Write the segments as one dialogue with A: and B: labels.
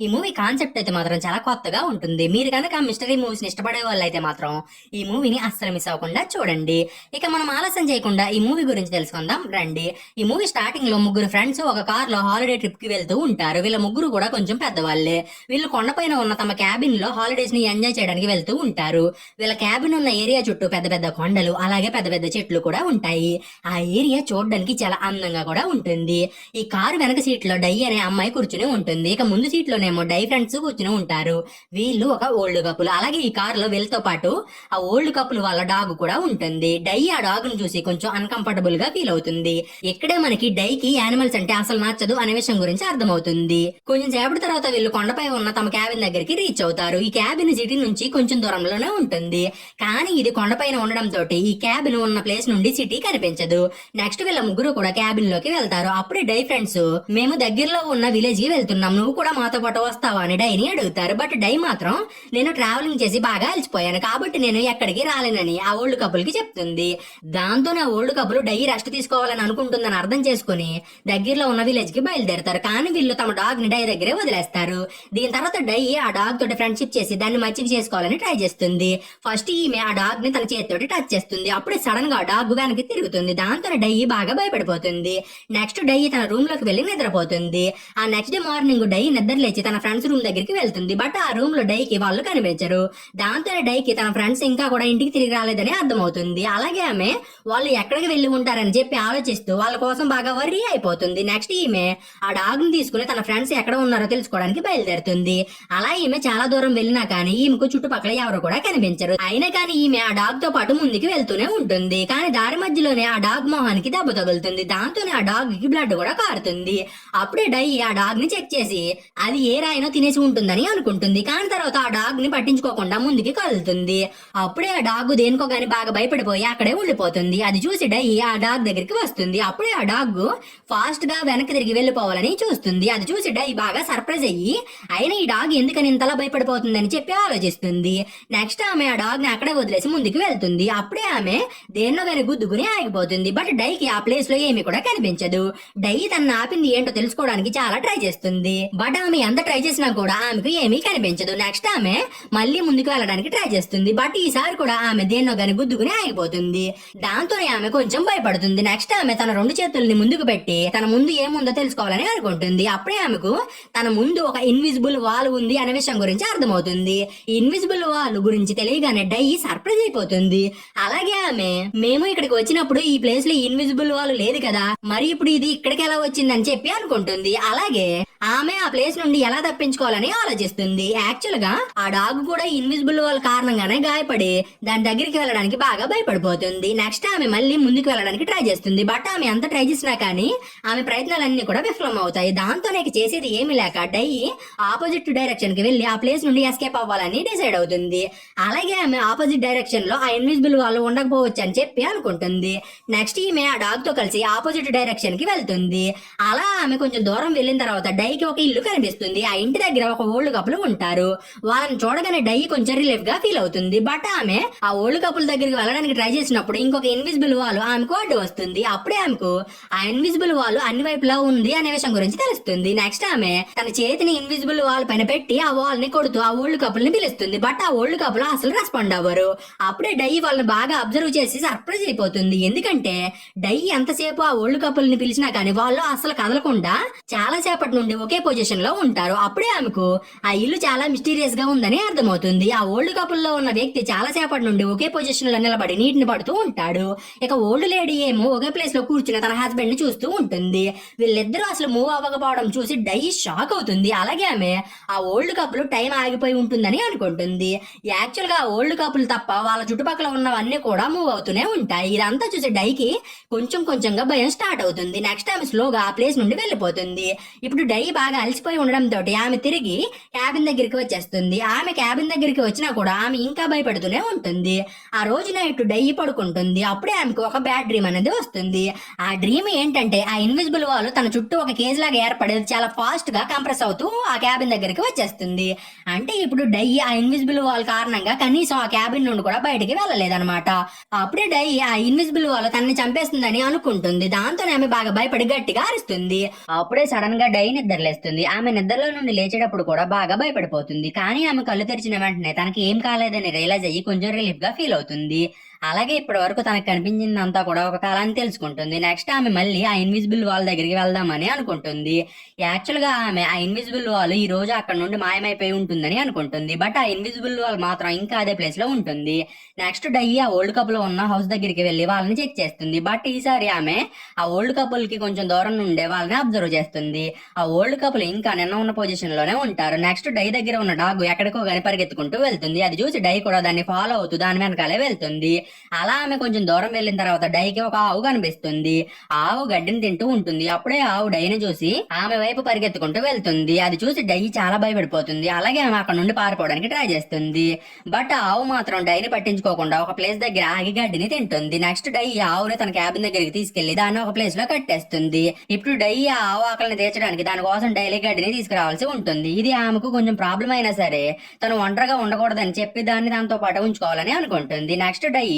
A: ఈ movie concept అయితే మాత్రం చాలా కొత్తగా ఉంటుంది. మీరు కనుక మిస్టరీ మూవీస్ని ఇష్టపడే వాళ్ళు అయితే మాత్రం ఈ మూవీని అస్సలు మిస్ అవ్వకుండా చూడండి. ఇక మనం ఆలస్యం చేయకుండా ఈ మూవీ గురించి తెలుసుకుందాం. రండి. ఈ మూవీ స్టార్టింగ్లో ముగ్గురు ఫ్రెండ్స్ ఒక కార్లో హాలిడే ట్రిప్కి వెళ్తూ ఉంటారు. వీళ్ళ ముగ్గురు కూడా కొంచెం పెద్దవాళ్ళే. వీళ్ళు కొండపైన ఉన్న తమ క్యాబిన్లో హాలిడేస్ని ఎంజాయ్ చేయడానికి వెళ్తూ ఉంటారు. వీళ్ళ క్యాబిన్ ఉన్న ఏరియా చుట్టూ పెద్ద పెద్ద కొండలు అలాగే పెద్ద పెద్ద చెట్లు కూడా ఉంటాయి. ఆ ఏరియా చూడడానికి చాలా అందంగా కూడా ఉంటుంది. ఈ కారు వెనక సీట్లో డై అనే అమ్మాయి కూర్చుని ఉంటుంది. ఇక ముందు సీట్లో కూర్చునేమో డై ఫ్రెండ్స్ కూర్చుని ఉంటారు. వీళ్ళు ఒక ఓల్డ్ కప్పులు అలాగే ఈ కార్లో వీళ్ళతో పాటు ఆ ఓల్డ్ కప్పులు వాళ్ళ డాగ్ కూడా ఉంటుంది. డై ఆ డాగ్ను చూసి కొంచెం అన్కంఫర్టబుల్గా ఫీల్ అవుతుంది. ఇక్కడే మనకి డై కి యానిమల్స్ అంటే అసలు నచ్చదు అనే విషయం గురించి అర్థమవుతుంది. కొంచెం సేపటి తర్వాత వీళ్ళు కొండపై ఉన్న తమ క్యాబిన్ దగ్గరికి రీచ్ అవుతారు. ఈ క్యాబిన్ సిటీ నుంచి కొంచెం దూరంలోనే ఉంటుంది. కానీ ఇది కొండపైన ఉండడం తోటి ఈ క్యాబిన్ ఉన్న ప్లేస్ నుండి సిటీ కనిపించదు. నెక్స్ట్ వీళ్ళ ముగ్గురు కూడా క్యాబిన్లోకి వెళ్తారు. అప్పుడే డై ఫ్రెండ్స్ మేము దగ్గరలో ఉన్న విలేజ్కి వెళ్తున్నాం. నువ్వు కూడా మాతో పాటు వస్తావా అని డైని అడుగుతారు. బట్ డై మాత్రం నేను ట్రావెలింగ్ చేసి బాగా అలసిపోయాను కాబట్టి నేను ఎక్కడికి రాలేనని ఆ ఓల్డ్ కపుల్కి చెప్తుంది. దాంతో నా ఓల్డ్ కపుల్ డై రెస్ట్ తీసుకోవాలని అనుకుంటుందని అర్థం చేసుకుని దగ్గరలో ఉన్న విలేజ్కి బయలుదేరతారు. కానీ వీళ్ళు తమ డాగ్ని డై దగ్గరే వదిలేస్తారు. దీని తర్వాత డై ఆ డాగ్ తోటి ఫ్రెండ్షిప్ చేసి దాన్ని మంచిది చేసుకోవాలని ట్రై చేస్తుంది. ఫస్ట్ ఈమె ఆ డాగ్ని తన చేతితోటి టచ్ చేస్తుంది. అప్పుడే సడన్గా డాగ్ వెనక్కి తిరుగుతుంది. దాంతో డై బాగా భయపడిపోతుంది. నెక్స్ట్ డై తన రూమ్లోకి వెళ్ళి నిద్రపోతుంది. ఆ నెక్స్ట్ డే మార్నింగ్ డై నిద్ర లేచి తన ఫ్రెండ్స్ రూమ్ దగ్గరికి వెళ్తుంది. బట్ ఆ రూమ్లో డైకి వాళ్ళు కనిపించరు. దాంతో డైకి తన ఫ్రెండ్స్ ఇంకా కూడా ఇంటికి తిరిగి రాలేదని అర్థమవుతుంది. అలాగే ఆమె వాళ్ళు ఎక్కడికి వెళ్ళి ఉంటారని చెప్పి ఆలోచిస్తూ వాళ్ళ కోసం బాగా వర్రీ అయిపోతుంది. నెక్స్ట్ ఈమె ఆ డాగ్ని తీసుకుని తన ఫ్రెండ్స్ ఎక్కడ ఉన్నారో తెలుసుకోవడానికి బయలుదేరుతుంది. అలా ఈమె చాలా దూరం వెళ్ళినా కానీ ఈమెకు చుట్టుపక్కల ఎవరు కూడా కనిపించరు. అయినా కానీ ఈమె ఆ డాగ్తో పాటు ముందుకు వెళ్తూనే ఉంటుంది. కానీ దారి మధ్యలోనే ఆ డాగ్ మొహానికి దెబ్బ తగులుతుంది. దాంతోనే ఆ డాగ్కి బ్లడ్ కూడా కారుతుంది. అప్పుడే డై ఆ డాగ్ని చెక్ చేసి అది ఏ రాయినో తినేసి ఉంటుందని అనుకుంటుంది. కానీ తర్వాత ఆ డాగ్ని పట్టించుకోకుండా ముందుకి కదులుతుంది. అప్పుడే ఆ డాగ్ దేనికో గాని బాగా భయపడిపోయి అక్కడే ఉండిపోతుంది. అది చూసి డై ఆ డాగ్ దగ్గరికి వస్తుంది. అప్పుడే ఆ డాగ్ ఫాస్ట్గా వెనక్కి తిరిగి వెళ్ళిపోవాలని చూస్తుంది. అది చూసి డై బాగా సర్ప్రైజ్ అయ్యి అయినా ఈ డాగ్ ఎందుకని ఇంతలా భయపడిపోతుందని చెప్పి ఆలోచిస్తుంది. నెక్స్ట్ ఆమె ఆ డాగ్ని అక్కడే వదిలేసి ముందుకు వెళ్తుంది. అప్పుడే ఆమె దేన్నో గాని గుద్దుకుని ఆగిపోతుంది. బట్ డైకి ఆ ప్లేస్లో ఏమి కూడా కనిపించదు. డై తన ఆపింది ఏంటో తెలుసుకోవడానికి చాలా ట్రై చేస్తుంది. బట్ ఆమె ఎంత ట్రై చేసినా కూడా ఆమెకు ఏమీ కనిపించదు. నెక్స్ట్ ఆమె మళ్ళీ ముందుకు వెళ్ళడానికి ట్రై చేస్తుంది. బట్ ఈసారి కూడా ఆమె దేన్నో గాని గుద్దుకుని ఆగిపోతుంది. దాంతోనే ఆమె కొంచెం భయపడుతుంది. నెక్స్ట్ ఆమె తన రెండు చేతుల్ని ముందుకు పెట్టి తన ముందు ఏముందో తెలుసుకోవాలని అనుకుంటుంది. అప్పుడే ఆమెకు తన ముందు ఒక ఇన్విజిబుల్ వాల్ ఉంది అనే విషయం గురించి అర్థమవుతుంది. ఈ ఇన్విజిబుల్ వాల్ గురించి తెలియగానే డై సర్ప్రైజ్ అయిపోతుంది. అలాగే ఆమె మేము ఇక్కడికి వచ్చినప్పుడు ఈ ప్లేస్లో ఇన్విజిబుల్ వాల్ లేదు కదా. మరి ఇప్పుడు ఇది ఇక్కడికి ఎలా వచ్చిందని చెప్పి అనుకుంటుంది. అలాగే ఆమె ఆ ప్లేస్ నుండి ఎలా తప్పించుకోవాలని ఆలోచిస్తుంది. యాక్చువల్గా ఆ డాగ్ కూడా ఇన్విజిబుల్ వాళ్ళ కారణంగానే గాయపడి దాని దగ్గరికి వెళ్ళడానికి బాగా భయపడిపోతుంది. నెక్స్ట్ ఆమె మళ్ళీ ముందుకు వెళ్ళడానికి ట్రై చేస్తుంది. బట్ ఆమె అంత ట్రై చేసినా కానీ ఆమె ప్రయత్నాలన్నీ కూడా విఫలం అవుతాయి. దాంతో నాకు చేసేది ఏమీ లేక డై ఆపోజిట్ డైరెక్షన్కి వెళ్ళి ఆ ప్లేస్ నుండి ఎస్కేప్ అవ్వాలని డిసైడ్ అవుతుంది. అలాగే ఆమె ఆపోజిట్ డైరెక్షన్లో ఆ ఇన్విజిబుల్ వాళ్ళు ఉండకపోవచ్చు అని చెప్పి అనుకుంటుంది. నెక్స్ట్ ఈమె ఆ డాగ్తో కలిసి ఆపోజిట్ డైరెక్షన్కి వెళ్తుంది. అలా ఆమె కొంచెం దూరం వెళ్ళిన తర్వాత డైకి ఒక ఇల్లు కనిపిస్తుంది. ఆ ఇంటి దగ్గర ఒక ఓల్డ్ కపులు ఉంటారు. వాళ్ళని చూడగానే డై కొంచెం రిలీఫ్గా ఫీల్ అవుతుంది. బట్ ఆమె ఆ ఓల్డ్ కపుల్ దగ్గరికి వెళ్ళడానికి ట్రై చేసినప్పుడు ఇంకొక ఇన్విజిబుల్ వాల్ ఆమెకు అడ్డు వస్తుంది. అప్పుడే ఆమెకు ఆ ఇన్విజిబుల్ వాల్ అన్ని వైపులా ఉంది అనే విషయం గురించి తెలుస్తుంది. నెక్స్ట్ ఆమె తన చేతిని ఇన్విజిబుల్ వాల్ పైన పెట్టి ఆ వాల్ని కొడుతూ ఆ ఓల్డ్ కపుల్ని పిలుస్తుంది. బట్ ఆ ఓల్డ్ కపుల్ అసలు రెస్పాండ్ అవ్వరు. అప్పుడే డై వాళ్ళని బాగా అబ్జర్వ్ చేసి సర్ప్రైజ్ అయిపోతుంది. ఎందుకంటే డై ఎంతసేపు ఆ ఓల్డ్ కపుల్ని పిలిచినా కానీ వాళ్ళు అసలు కదలకుండా చాలా సేపటి నుండి ఒకే పొజిషన్లో ఉంటారు. అప్పుడే ఆమెకు ఆ ఇల్లు చాలా మిస్టీరియస్గా ఉందని అర్థమవుతుంది. ఆ ఓల్డ్ కపుల్లో ఉన్న వ్యక్తి చాలా సేపటి నుండి ఒకే పొజిషన్లో నిలబడి నీటిని పడుతూ ఉంటాడు. ఇక ఓల్డ్ లేడీ ఏమో ఒకే ప్లేస్లో కూర్చుని తన హస్బెండ్ని చూస్తూ ఉంటుంది. వీళ్ళిద్దరూ అసలు మూవ్ అవ్వకపోవడం చూసి డై షాక్ అవుతుంది. అలాగే ఆమె ఆ ఓల్డ్ కపుల్ టైం ఆగిపోయి ఉంటుందని అనుకుంటుంది. యాక్చువల్గా ఓల్డ్ కపుల్ తప్ప వాళ్ళ చుట్టుపక్కల ఉన్నవన్నీ కూడా మూవ్ అవుతూనే ఉంటాయి. ఇదంతా చూసి డైకి కొంచెం కొంచెంగా భయం స్టార్ట్ అవుతుంది. నెక్స్ట్ ఆమె స్లోగా ఆ ప్లేస్ నుండి వెళ్ళిపోతుంది. ఇప్పుడు డై బాగా అలసిపోయి ఉండడం తోటి ఆమె తిరిగి క్యాబిన్ దగ్గరికి వచ్చేస్తుంది. ఆమె క్యాబిన్ దగ్గరికి వచ్చినా కూడా ఆమె ఇంకా భయపడుతూనే ఉంటుంది. ఆ రోజు నైట్ డై పడుకుంటుంది. అప్పుడే ఆమెకు ఒక బ్యాడ్ డ్రీమ్ అనేది వస్తుంది. ఆ డ్రీమ్ ఏంటంటే ఆ ఇన్విజిబుల్ వాల్ తన చుట్టూ ఒక కేజ్ లాగా ఏర్పడేది చాలా ఫాస్ట్గా కంప్రెస్ అవుతూ ఆ క్యాబిన్ దగ్గరికి వచ్చేస్తుంది. అంటే ఇప్పుడు డై ఆ ఇన్విజిబుల్ వాల్ కారణంగా కనీసం ఆ క్యాబిన్ నుండి కూడా బయటికి వెళ్ళలేదన్నమాట. అప్పుడే డై ఆ ఇన్విజిబుల్ వాల్ తనని చంపేస్తుందని అనుకుంటుంది. దాంతోనే ఆమె బాగా భయపడి గట్టిగా అరుస్తుంది. అప్పుడే సడన్గా డై నిద్రలేస్తుంది. ఆమె నిద్రలో కలలో నుండి లేచేటప్పుడు కూడా బాగా భయపడిపోతుంది. కానీ ఆమె కళ్ళు తెరిచిన వెంటనే తనకి ఏం కాలేదని రియలైజ్ అయ్యి కొంచెం రిలీఫ్గా ఫీల్ అవుతుంది. అలాగే ఇప్పటి వరకు తనకు కనిపించిందంతా కూడా ఒక కాలాన్ని తెలుసుకుంటుంది. నెక్స్ట్ ఆమె మళ్ళీ ఆ ఇన్విజిబుల్ వాల్ దగ్గరికి వెళ్దామని అనుకుంటుంది. యాక్చువల్గా ఆమె ఆ ఇన్విజిబుల్ వాల్ ఈ రోజు అక్కడ నుండి మాయమైపోయి ఉంటుందని అనుకుంటుంది. బట్ ఆ ఇన్విజిబుల్ వాల్ మాత్రం ఇంకా అదే ప్లేస్లో ఉంటుంది. నెక్స్ట్ డై ఆ ఓల్డ్ కపుల్ ఉన్న హౌస్ దగ్గరికి వెళ్ళి వాళ్ళని చెక్ చేస్తుంది. బట్ ఈసారి ఆమె ఆ ఓల్డ్ కపుల్కి కొంచెం దూరం నుండే వాళ్ళని అబ్జర్వ్ చేస్తుంది. ఆ ఓల్డ్ కపుల్ ఇంకా నిన్న ఉన్న పొజిషన్లోనే ఉంటారు. నెక్స్ట్ డై దగ్గర ఉన్న డాగ్ ఎక్కడికో కానీ పరిగెత్తుకుంటూ వెళ్తుంది. అది చూసి డై కూడా దాన్ని ఫాలో అవుతూ దాని వెనకాలే వెళ్తుంది. అలా ఆమె కొంచెం దూరం వెళ్ళిన తర్వాత డైకి ఒక ఆవు కనిపిస్తుంది. ఆవు గడ్డిని తింటూ ఉంటుంది. అప్పుడే ఆవు డైని చూసి ఆమె వైపు పరిగెత్తుకుంటూ వెళ్తుంది. అది చూసి డై చాలా భయపడిపోతుంది. అలాగే ఆమె అక్కడ నుండి పారిపోవడానికి ట్రై చేస్తుంది. బట్ ఆవు మాత్రం డైని పట్టించుకోకుండా ఒక ప్లేస్ దగ్గర ఆగి గడ్డిని తింటుంది. నెక్స్ట్ డై ఈ ఆవుని తన క్యాబిన్ దగ్గరికి తీసుకెళ్ళి దాన్ని ఒక ప్లేస్లో కట్టేస్తుంది. ఇప్పుడు డై ఆ ఆవు ఆకలిని తీర్చడానికి దానికోసం డైలీ గడ్డిని తీసుకురావాల్సి ఉంటుంది. ఇది ఆమెకు కొంచెం ప్రాబ్లం అయినా సరే తను ఒంటరిగా ఉండకూడదని చెప్పి దాన్ని దాంతో పాటు ఉంచుకోవాలని అనుకుంటుంది. నెక్స్ట్ డై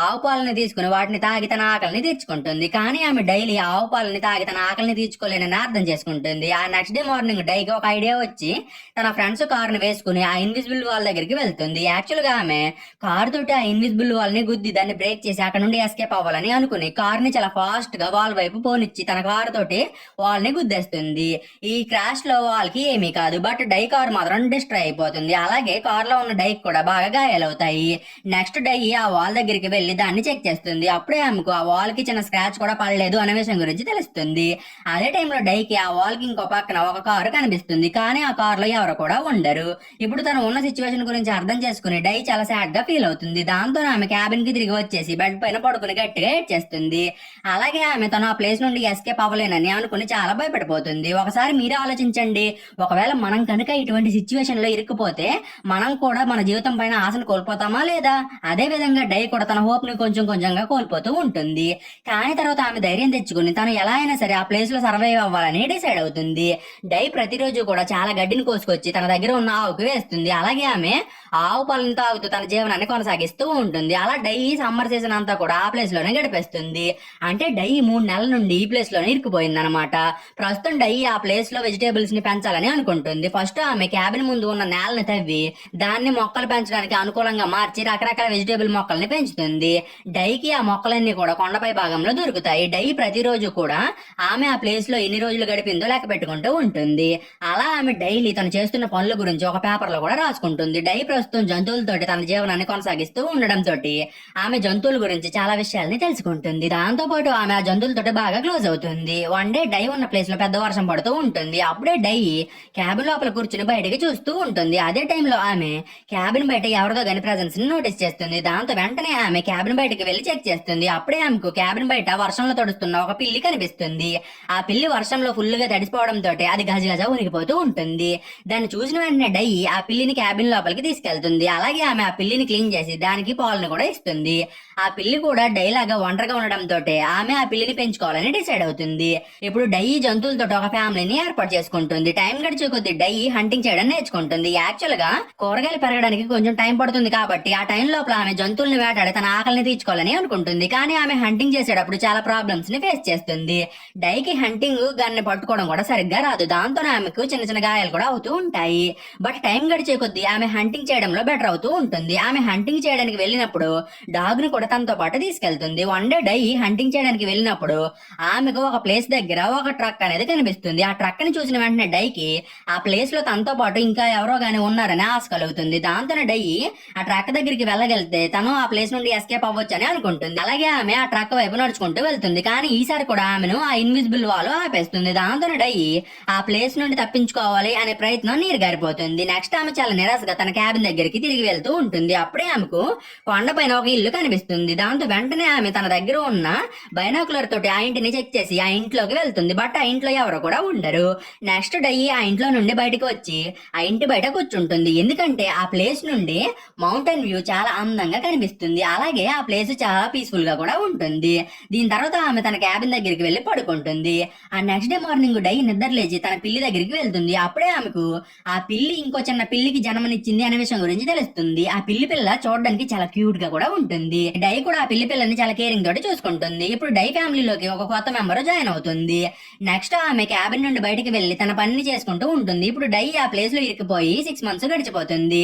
A: ఆవు పాలని తీసుకుని వాటిని తాగి తన ఆకలిని తీర్చుకుంటుంది. కానీ ఆమె డైలీ ఆవు పాలని తాగి తన ఆకలిని తీర్చుకోలేనని అర్థం చేసుకుంటుంది. ఆ నెక్స్ట్ డే మార్నింగ్ డైకి ఒక ఐడియా వచ్చి తన ఫ్రెండ్స్ కారుని వేసుకుని ఆ ఇన్విజిబుల్ వాళ్ళ దగ్గరికి వెళ్తుంది. యాక్చువల్గా ఆమె కారు తోటి ఆ ఇన్విజిబుల్ వాళ్ళని గుద్ది దాన్ని బ్రేక్ చేసి అక్కడ నుండి ఎస్కేప్ అవ్వాలని అనుకుని కార్ని చాలా ఫాస్ట్గా వాళ్ళ వైపు పోనిచ్చి తన కారు తోటి వాళ్ళని గుద్దేస్తుంది. ఈ క్రాష్లో వాళ్ళకి ఏమీ కాదు బట్ డై కారు మాత్రం డిస్ట్రాయ్ అయిపోతుంది. అలాగే కార్లో ఉన్న డైక్ కూడా బాగా గాయాలవుతాయి. నెక్స్ట్ డై ఆ వాల్ దగ్గరికి వెళ్ళి దాన్ని చెక్ చేస్తుంది. అప్పుడే ఆమెకు ఆ వాల్కి చిన్న స్క్రాచ్ కూడా పడలేదు అనే విషయం గురించి తెలుస్తుంది. అదే టైంలో డైకి ఆ వాల్కి ఇంకో పక్కన ఒక కారు కనిపిస్తుంది. కానీ ఆ కారులో ఎవరు కూడా ఉండరు. ఇప్పుడు తను ఉన్న సిచ్యువేషన్ గురించి అర్థం చేసుకుని డై చాలా సాడ్గా ఫీల్ అవుతుంది. దాంతో ఆమె క్యాబిన్కి తిరిగి వచ్చేసి బెడ్ పైన పడుకుని గట్టిగా ఏడ్చేస్తుంది. అలాగే ఆమె తను ఆ ప్లేస్ నుండి ఎస్కేప్ అవ్వలేనని అనుకుని చాలా భయపడిపోతుంది. ఒకసారి మీరే ఆలోచించండి. ఒకవేళ మనం కనుక ఇటువంటి సిచ్యువేషన్లో ఇరుక్కుపోతే మనం కూడా మన జీవితం పైన ఆశను కోల్పోతామా లేదా? అదే విధంగా డై కూడా తన హోప్ని కొంచెం కొంచెంగా కోల్పోతూ ఉంటుంది. కానీ తర్వాత ఆమె ధైర్యం తెచ్చుకుని తను ఎలా అయినా సరే ఆ ప్లేస్లో సర్వైవ్ అవ్వాలని డిసైడ్ అవుతుంది. డై ప్రతిరోజు కూడా చాలా గడ్డిని కోసుకొచ్చి తన దగ్గర ఉన్న ఆవుకి వేస్తుంది. అలాగే ఆమె ఆవు పాలను తాగుతూ తన జీవనాన్ని కొనసాగిస్తూ ఉంటుంది. అలా డై సమ్మర్ సీజన్ అంతా కూడా ఆ ప్లేస్లోనే గడిపేస్తుంది. అంటే డై మూడు నెలల నుండి ఈ ప్లేస్లోనే ఇరుక్కుపోయింది అనమాట ప్రస్తుతం డై ఆ ప్లేస్లో వెజిటేబుల్స్ని పెంచాలని అనుకుంటుంది. ఫస్ట్ ఆమె క్యాబిన్ ముందు ఉన్న నేలని తవ్వి దాన్ని మొక్కలు పెంచడానికి అనుకూలంగా మార్చి రకరకాల వెజిటేబుల్ మొక్కల్ని పెంచుతుంది. డైకి ఆ మొక్కలన్నీ కూడా కొండపై భాగంలో దొరుకుతాయి. డై ప్రతిరోజు కూడా ఆమె ఆ ప్లేస్లో ఎన్ని రోజులు గడిపిందో లెక్క పెట్టుకుంటూ ఉంటుంది. అలా ఆమె డైలీ తను చేస్తున్న పనుల గురించి ఒక పేపర్లో కూడా రాసుకుంటుంది. డై ప్రస్తుతం జంతువులతోటి తన జీవనాన్ని కొనసాగిస్తూ ఉండడం తోటి ఆమె జంతువుల గురించి చాలా విషయాల్ని తెలుసుకుంటుంది. దాంతో పాటు ఆమె ఆ జంతువులతోటి బాగా క్లోజ్ అవుతుంది. వన్ డే డై ఉన్న ప్లేస్లో పెద్ద వర్షం పడుతూ ఉంటుంది. అప్పుడే డై క్యాబిన్ లోపల కూర్చుని బయటకి చూస్తూ ఉంటుంది. అదే టైంలో ఆమె క్యాబిన్ బయట ఎవరిదో గని ప్రజెన్స్ని నోటీస్ చేస్తుంది. దాంతో వెంటనే ఆమె క్యాబిన్ బయటకి వెళ్ళి చెక్ చేస్తుంది. అప్పుడే ఆమెకు క్యాబిన్ బయట వర్షంలో తడుస్తున్న ఒక పిల్లి కనిపిస్తుంది. ఆ పిల్లి వర్షంలో ఫుల్గా తడిసిపోవడం అది గజ గజ ఉనిగిపోతూ ఉంటుంది. దాన్ని చూసిన వెంటనే డై ఆ పిల్లిని క్యాబిన్ లోపలికి తీసుకెళ్తుంది. అలాగే ఆమె ఆ పిల్లిని క్లీన్ చేసి దానికి పాలను కూడా ఇస్తుంది. ఆ పిల్లి కూడా డై లాగా ఒంటరిగా ఉండడం తోటే ఆమె ఆ పిల్లిని పెంచుకోవాలని డిసైడ్ అవుతుంది. ఇప్పుడు డై జంతువులతో ఒక ఫ్యామిలీని ఏర్పాటు చేసుకుంటుంది. టైం గడిచే కొద్ది డై హంటింగ్ చేయడం నేర్చుకుంటుంది. యాక్చువల్గా కూరగాయలు పెరగడానికి కొంచెం టైం పడుతుంది కాబట్టి ఆ టైం లోపల ఆమె జంతువుల్ని వేటాడి తన ఆకలిని తీర్చుకోవాలని అనుకుంటుంది. కానీ ఆమె హంటింగ్ చేసేటప్పుడు చాలా ప్రాబ్లమ్స్ని ఫేస్ చేస్తుంది. డైకి హంటింగ్ గన్ని పట్టుకోవడం కూడా సరిగ్గా రాదు. దాంతో ఆమెకు చిన్న చిన్న గాయాలు కూడా అవుతూ ఉంటాయి. బట్ టైం గడిచే కొద్దీ ఆమె హంటింగ్ చేయడంలో బెటర్ అవుతూ ఉంటుంది. ఆమె హంటింగ్ చేయడానికి వెళ్ళినప్పుడు డాగ్ని కూడా తనతో పాటు తీసుకెళ్తుంది. వన్ డే డై హంటింగ్ చేయడానికి వెళ్ళినప్పుడు ఆమెకు ఒక ప్లేస్ దగ్గర ఒక ట్రక్ అనేది కనిపిస్తుంది. ఆ ట్రక్ని చూసిన వెంటనే డైకి ఆ ప్లేస్లో తనతో పాటు ఇంకా ఎవరో గాని ఉన్నారని ఆశ కలుగుతుంది. దాంతో డై ఆ ట్రక్ దగ్గరికి వెళ్ళగలిగితే తను ఆ ప్లేస్ నుండి ఎస్కేప్ అవ్వచ్చు అని అనుకుంటుంది. అలాగే ఆమె ఆ ట్రక్ వైపు నడుచుకుంటూ వెళ్తుంది. కానీ ఈసారి కూడా ఆమెను ఆ ఇన్విజిబుల్ వాల్ ఆపేస్తుంది. దాంతో డై ఆ ప్లేస్ నుండి తప్పించుకోవాలి అనే ప్రయత్నం నీరు గారిపోతుంది నెక్స్ట్ ఆమె చాలా నిరాశగా తన క్యాబిన్ దగ్గరికి తిరిగి వెళ్తూ ఉంటుంది. అప్పుడే ఆమెకు కొండపైన ఒక ఇల్లు కనిపిస్తుంది. దాంతో వెంటనే ఆమె తన దగ్గర ఉన్న బైనాకులర్ తోటి ఆ ఇంటిని చెక్ చేసి ఆ ఇంట్లోకి వెళ్తుంది. బట్ ఆ ఇంట్లో ఎవరు కూడా ఉండరు. నెక్స్ట్ డై ఆ ఇంట్లో నుండి బయటకు వచ్చి ఆ ఇంటి బయట కూర్చుంటుంది. ఎందుకంటే ఆ ప్లేస్ నుండి మౌంటైన్ వ్యూ చాలా అందంగా కనిపిస్తుంది. ఉంటుంది. అలాగే ఆ ప్లేస్ చాలా పీస్ఫుల్గా కూడా ఉంటుంది. దీని తర్వాత ఆమె తన క్యాబిన్ దగ్గరికి వెళ్ళి పడుకుంటుంది. ఆ నెక్స్ట్ డే మార్నింగ్ డై నిద్ర లేచి తన పిల్లి దగ్గరికి వెళ్తుంది. అప్పుడే ఆమెకు ఆ పిల్లి ఇంకో చిన్న పిల్లికి జన్మనిచ్చింది అనే విషయం గురించి తెలుస్తుంది. ఆ పిల్లి పిల్ల చూడడానికి చాలా క్యూట్గా కూడా ఉంటుంది. డై కూడా ఆ పిల్లి పిల్లని చాలా కేరింగ్ తోటి చూసుకుంటుంది. ఇప్పుడు డై ఫ్యామిలీలోకి ఒక కొత్త మెంబర్ జాయిన్ అవుతుంది. నెక్స్ట్ ఆమె క్యాబిన్ నుండి బయటకు వెళ్ళి తన పనిని చేసుకుంటూ ఉంటుంది. ఇప్పుడు డై ఆ ప్లేస్లో ఇరికిపోయి సిక్స్ మంత్స్ గడిచిపోతుంది.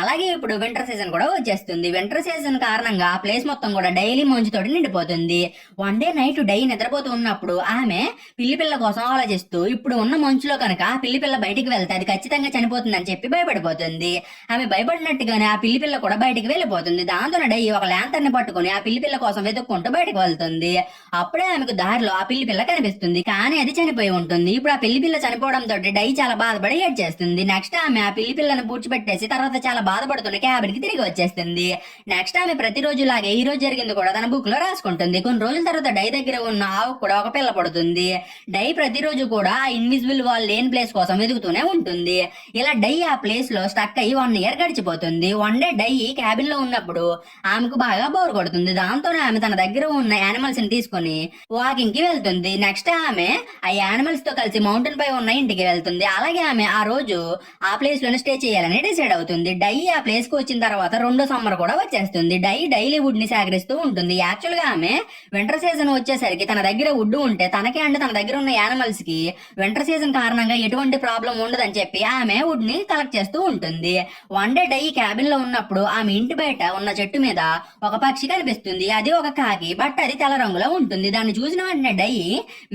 A: అలాగే ఇప్పుడు వింటర్ సీజన్ కూడా వచ్చేస్తుంది. వింటర్ సీజన్ కారణంగా ఆ ప్లేస్ మొత్తం కూడా డైలీ మంచుతోటి నిండిపోతుంది. వన్ డే నైట్ డై నిద్రపోతూ ఉన్నప్పుడు ఆమె పిల్లి పిల్ల కోసం ఆలోచిస్తూ ఇప్పుడు ఉన్న మంచులో కనుక ఆ పిల్లి పిల్ల బయటికి వెళ్తే అది ఖచ్చితంగా చనిపోతుందని చెప్పి భయపడిపోతుంది. ఆమె భయపడినట్టుగానే ఆ పిల్లి పిల్ల కూడా బయటికి వెళ్ళిపోతుంది. దాంతో డై ఒక ల్యాంతర్ని పట్టుకుని ఆ పిల్లి పిల్ల కోసం వెతుక్కుంటూ బయటకు వెళ్తుంది. అప్పుడే ఆమెకు దారిలో ఆ పిల్లి పిల్ల కనిపిస్తుంది. కానీ అది చనిపోయి ఉంటుంది. ఇప్పుడు ఆ పిల్లి పిల్ల చనిపోవడంతో డై చాలా బాధపడి ఏడ్ చేస్తుంది. నెక్స్ట్ ఆమె ఆ పిల్లి పిల్లను పూడ్చిపెట్టేసి తర్వాత చాలా బాధపడుతున్న క్యాబిన్కి తిరిగి వచ్చేస్తుంది. నెక్స్ట్ ఆమె ప్రతిరోజు లాగే ఈ రోజు జరిగింది కూడా తన బుక్లో రాసుకుంటుంది. కొన్ని రోజుల తర్వాత డై దగ్గర ఉన్న ఆవు కూడా ఒక పిల్ల పడుతుంది. డై ప్రతిరోజు కూడా ఆ ఇన్విజిబుల్ వాల్ లేని ప్లేస్ కోసం వెతుకుతూనే ఉంటుంది. ఇలా డై ఆ ప్లేస్లో స్టక్ అయ్యి వన్ ఇయర్ గడిచిపోతుంది. వన్ డే డై క్యాబిన్లో ఉన్నప్పుడు ఆమెకు బాగా బోర్ కొడుతుంది. దాంతోనే ఆమె తన దగ్గర ఉన్న యానిమల్స్ని తీసుకొని వాకింగ్కి వెళ్తుంది. నెక్స్ట్ ఆమె ఆ యానిమల్స్తో కలిసి మౌంటైన్ పై ఉన్న ఇంటికి వెళ్తుంది. అలాగే ఆమె ఆ రోజు ఆ ప్లేస్లోనే స్టే చేయాలని డిసైడ్ అవుతుంది. డై ఆ ప్లేస్కు వచ్చిన తర్వాత రెండో సమ్మర్ కూడా వచ్చేస్తుంది. డై డైలీ వుడ్ని సేకరిస్తూ ఉంటుంది. యాక్చువల్గా ఆమె వింటర్ సీజన్ వచ్చేసరికి తన దగ్గర వుడ్ ఉంటే తనకి అండ్ తన దగ్గర ఉన్న యానిమల్స్కి వింటర్ సీజన్ కారణంగా ఎటువంటి ప్రాబ్లం ఉండదని చెప్పి ఆమె వుడ్ని కలెక్ట్ చేస్తూ ఉంటుంది. వన్ డే డై క్యాబిన్లో ఉన్నప్పుడు ఆమె ఇంటి బయట ఉన్న చెట్టు మీద ఒక పక్షి కనిపిస్తుంది. అది ఒక కాకి బట్ అది తెల్ల రంగులో ఉంటుంది. దాన్ని చూసిన వెంటనే డై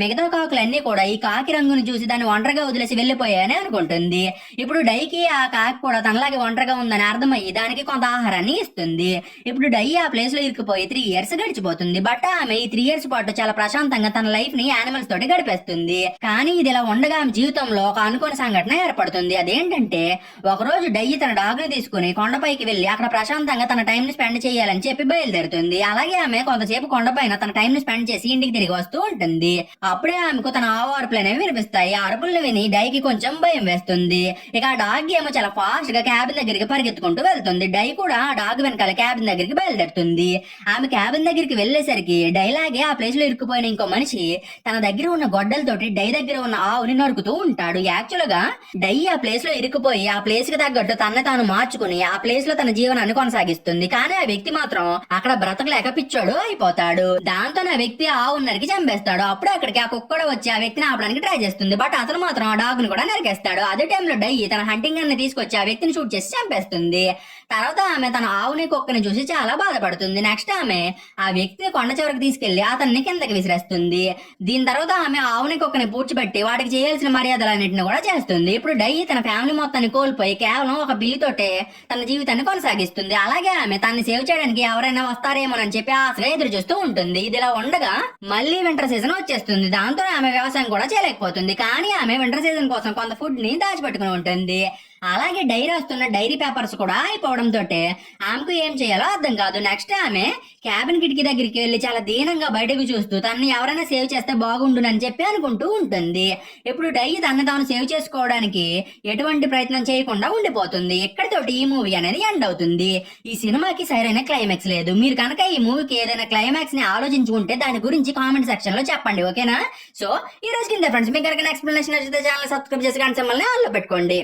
A: మిగతా కాకులన్నీ కూడా ఈ కాకి రంగుని చూసి దాన్ని ఒంటరిగా వదిలేసి వెళ్ళిపోయాయని అనుకుంటుంది. ఇప్పుడు డైకి ఆ కాకి కూడా తనలాగే ఒంటరిగా ఉందని అర్థమయ్యి దానికి కొంత ఆహారాన్ని ఇస్తుంది. ఇప్పుడు డై ఆ ప్లేస్లో ఇరుక్కుపోయి త్రీ ఇయర్స్ గడిచిపోతుంది. బట్ ఆమె ఈ త్రీ ఇయర్స్ పాటు చాలా ప్రశాంతంగా తన లైఫ్ని యానిమల్స్ తోటి గడిపేస్తుంది. కానీ ఇది ఇలా ఉండగా ఆమె జీవితంలో ఒక అనుకోని సంఘటన ఏర్పడుతుంది. అదేంటంటే ఒక రోజు డై తన డాగ్ని తీసుకుని కొండపైకి వెళ్ళి అక్కడ ప్రశాంతంగా తన టైం ని స్పెండ్ చేయాలని చెప్పి బయలుదేరుతుంది. అలాగే ఆమె కొంతసేపు కొండపైన తన టైం ని స్పెండ్ చేసి ఇంటికి తిరిగి వస్తూ ఉంటుంది. అప్పుడే ఆమెకు తన ఆవు అరుపులు అనేవి వినిపిస్తాయి. ఆ అరుపులను విని డైకి కొంచెం భయం వేస్తుంది. ఇక ఆ డాగ్ ఏమో చాలా ఫాస్ట్గా క్యాబిన్ దగ్గరికి పరిగెత్తుకుంటూ వెళ్తుంది. డై కూడా ఆ డాగ్ వెనకాల క్యాబిన్ దగ్గర దగ్గరికి బయలుదేరుతుంది. ఆమె క్యాబిన్ దగ్గరికి వెళ్ళేసరికి డైలాగే ఆ ప్లేస్లో ఇరుక్కుపోయిన ఇంకో మనిషి తన దగ్గర ఉన్న గొడ్డలతోటి డై దగ్గర ఉన్న ఆవుని నరుకుతూ ఉంటాడు. యాక్చువల్గా డై ఆ ప్లేస్లో ఇరుక్కుపోయి ఆ ప్లేస్కి తగ్గట్టు తన తాను మార్చుకుని ఆ ప్లేస్లో తన జీవనాన్ని కొనసాగిస్తుంది. కానీ ఆ వ్యక్తి మాత్రం అక్కడ బ్రతకలేక పిచ్చోడు అయిపోతాడు. దాంతో ఆ వ్యక్తి ఆవు నరికి చంపేస్తాడు. అప్పుడు అక్కడికి ఆ కుక్క కూడా వచ్చి ఆ వ్యక్తిని ఆపడానికి ట్రై చేస్తుంది. బట్ అతను మాత్రం ఆ డాగ్ని కూడా నరికేస్తాడు. అదే టైంలో డై తన హంటింగ్ అన్ని తీసుకొచ్చి ఆ వ్యక్తిని షూట్ చేసి చంపేస్తుంది. తర్వాత ఆమె తన ఆవుని కుక్కని చూసి చాలా బాధపడుతుంది. నెక్స్ట్ ఆమె ఆ వ్యక్తిని కొండ చివరికి తీసుకెళ్ళి అతన్ని కిందకి విసిరేస్తుంది. దీని తర్వాత ఆమె ఆవుని కుక్కని పూడ్చిపెట్టి వాటికి చేయాల్సిన మర్యాదలన్నింటిని కూడా చేస్తుంది. ఇప్పుడు డై తన ఫ్యామిలీ మొత్తాన్ని కోల్పోయి కేవలం ఒక బిల్లుతోటే తన జీవితాన్ని కొనసాగిస్తుంది. అలాగే ఆమె తనని సేవ్ చేయడానికి ఎవరైనా వస్తారేమోనని చెప్పి ఆశగా ఎదురు చూస్తూ ఉంటుంది. ఇది ఇలా ఉండగా మళ్ళీ వింటర్ సీజన్ వచ్చేస్తుంది. దాంతో ఆమె వ్యవసాయం కూడా చేయలేకపోతుంది. కానీ ఆమె వింటర్ సీజన్ కోసం కొంత ఫుడ్ని దాచిపెట్టుకుని ఉంటుంది. అలాగే డైరీ వస్తున్న డైరీ పేపర్స్ కూడా అయిపోవడంతో ఆమెకు ఏం చేయాలో అర్థం కాదు. నెక్స్ట్ ఆమె క్యాబిన్ కిటికీ దగ్గరికి వెళ్ళి చాలా దీనంగా బయటకు చూస్తూ తనని ఎవరైనా సేవ్ చేస్తే బాగుండునని చెప్పి అనుకుంటూ ఉంటుంది. ఇప్పుడు డైరీ తన తాను సేవ్ చేసుకోవడానికి ఎటువంటి ప్రయత్నం చేయకుండా ఉండిపోతుంది. ఎక్కడితోటి ఈ మూవీ అనేది ఎండ్ అవుతుంది. ఈ సినిమాకి సరైన క్లైమాక్స్ లేదు. మీరు కనుక ఈ మూవీకి ఏదైనా క్లైమాక్స్ని ఆలోచించుకుంటే దాని గురించి కామెంట్ సెక్షన్లో చెప్పండి. ఓకేనా సో ఈ రోజు కింద ఫ్రెండ్స్ మీకు కనుక ఎక్స్ప్లెనేషన్ నచ్చితే ఛానల్ సబ్స్క్రైబ్ చేసి కానీ మిమ్మల్ని ఆల్లో పెట్టుకోండి.